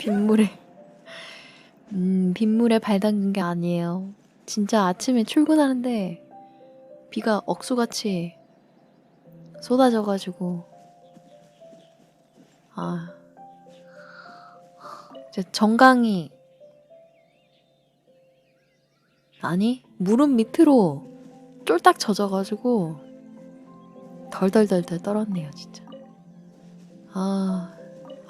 빗물에 음 빗물에 발 담근 게 아니에요. 진짜 아침에 출근하는데 비가 억수같이 쏟아져가지고 아 이제 정강이 아니 무릎 밑으로 쫄딱 젖어가지고 덜덜덜덜 떨었네요 진짜 아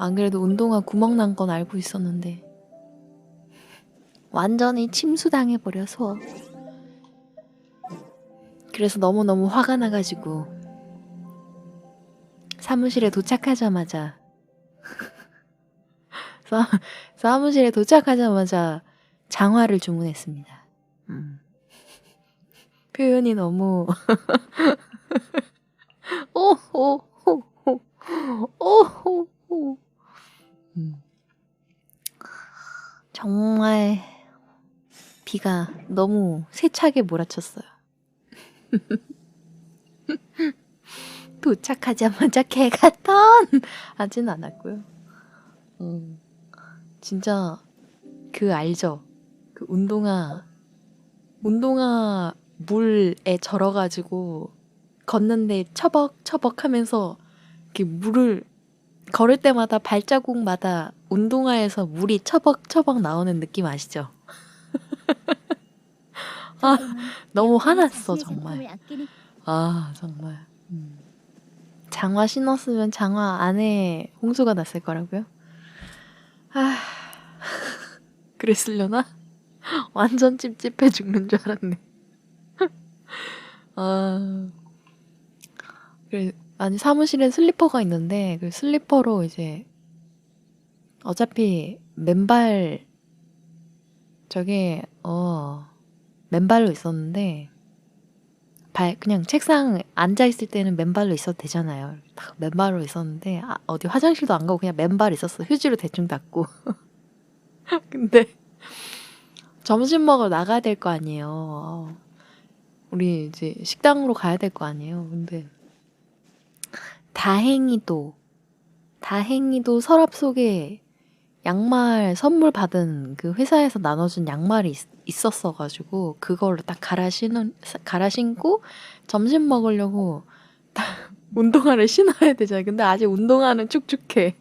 안 그래도 운동화 구멍 난 건 알고 있었는데 완전히 침수당해 버려서 그래서 너무너무 화가 나가지고 사무실에 도착하자마자 사, 사무실에 도착하자마자 장화를 주문했습니다. 음. 표현이 너무 너무 세차게 몰아쳤어요. 도착하자마자 개같던 하진 않았고요. 음, 진짜 그 알죠? 그 운동화 운동화 물에 절어가지고 걷는데 처벅처벅 하면서 이렇게 물을 걸을 때마다 발자국마다 운동화에서 물이 처벅처벅 나오는 느낌 아시죠? 아, 너무 화났어 정말. 아 정말. 음. 장화 신었으면 장화 안에 홍수가 났을 거라고요? 아 그랬으려나? 완전 찝찝해 죽는 줄 알았네. 아 그래 아니 사무실에 슬리퍼가 있는데 그 슬리퍼로 이제 어차피 맨발 저게 어 맨발로 있었는데 발 그냥 책상 앉아 있을 때는 맨발로 있어도 되잖아요. 딱 맨발로 있었는데 아, 어디 화장실도 안 가고 그냥 맨발 있었어. 휴지로 대충 닦고. 근데 점심 먹으러 나가야 될 거 아니에요. 어, 우리 이제 식당으로 가야 될 거 아니에요. 근데 다행히도 다행히도 서랍 속에 양말 선물 받은 그 회사에서 나눠준 양말이 있, 었어 가지고 그걸로 딱 갈아 신은 갈아 신고 점심 먹으려고 운동화를 신어야 되잖아요. 근데 아직 운동화는 축축해.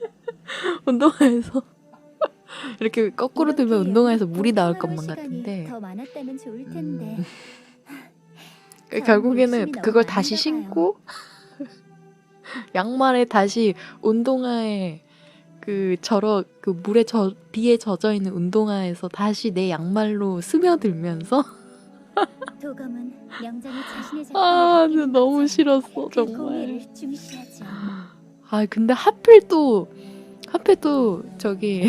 운동화에서 이렇게 거꾸로 들면 운동화에서 물이 나올 것만 같은데 음. 텐데. 그 결국에는 그걸 다시. 신고 양말에 다시 운동화에 그 저러 그 물에 젖 비에 젖어 있는 운동화에서 다시 내 양말로 스며들면서 명장이 자신의 아 너무. 싫었어 그 정말 중시하죠. 아 근데 하필 또 하필 또 저기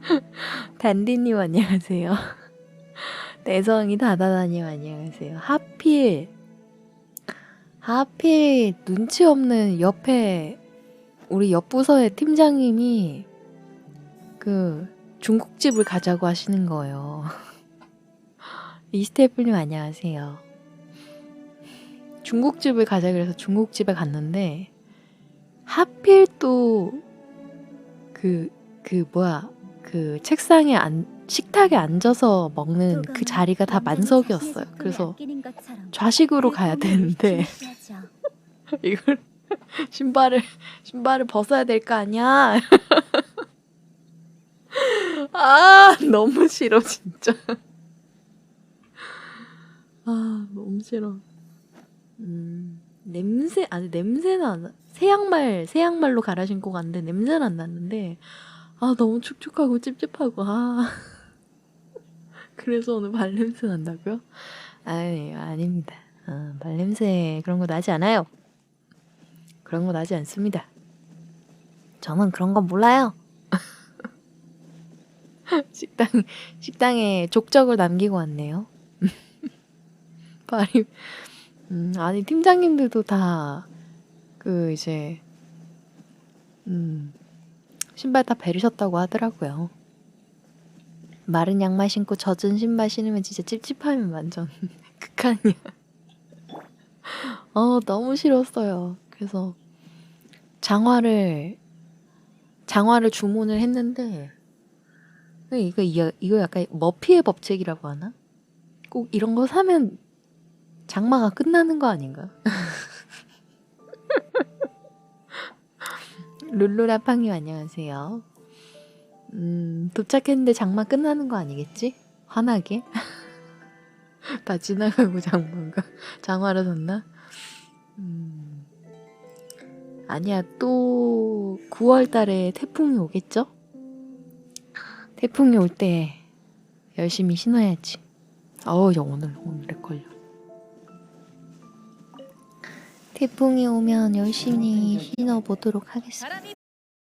단디님 안녕하세요 내성이 다다다님 안녕하세요 하필 하필 눈치 없는 옆에 우리 옆 부서의 팀장님이 그 중국집을 가자고 하시는 거예요 이스테플님 안녕하세요 중국집을 가자 그래서 중국집에 갔는데 하필 또그그 뭐야 그 책상에 안 식탁에 앉아서 먹는 그 자리가 다 만석이었어요. 그래서 좌식으로 그 가야 되는데. 이걸 신발을 신발을 벗어야 될 거 아니야? 아 너무 싫어 진짜. 아 너무 싫어. 음 냄새 아니 냄새는 안 나. 새 양말 새 양말로 갈아 신고 갔는데 냄새는 안 났는데 아 너무 축축하고 찝찝하고 아 그래서 오늘 발 냄새 난다고요? 아니 아닙니다. 어, 발 냄새 그런 거 나지 않아요. 그런 거 나지 않습니다. 저는 그런 거 몰라요. 식당 식당에 족적을 남기고 왔네요. 발이 음, 아니 팀장님들도 다 그 이제 음, 신발 다 베르셨다고 하더라고요. 마른 양말 신고 젖은 신발 신으면 진짜 찝찝하면 완전 극한이야. 어 너무 싫었어요. 그래서 장화를 장화를 주문을 했는데 이거 이거, 약간 머피의 법칙이라고 하나? 꼭 이런 거 사면 장마가 끝나는 거 아닌가? 룰루라팡님 안녕하세요. 음, 도착했는데 장마 끝나는 거 아니겠지? 화나게? 다 지나가고 장마가 장화를 샀나? 음, 아니야 또 9월 달에 태풍이 오겠죠? 태풍이 올 때 열심히 신어야지. 어우, 야, 오늘 오늘 렉 걸려. 태풍이 오면 열심히 신어 보도록 하겠습니다.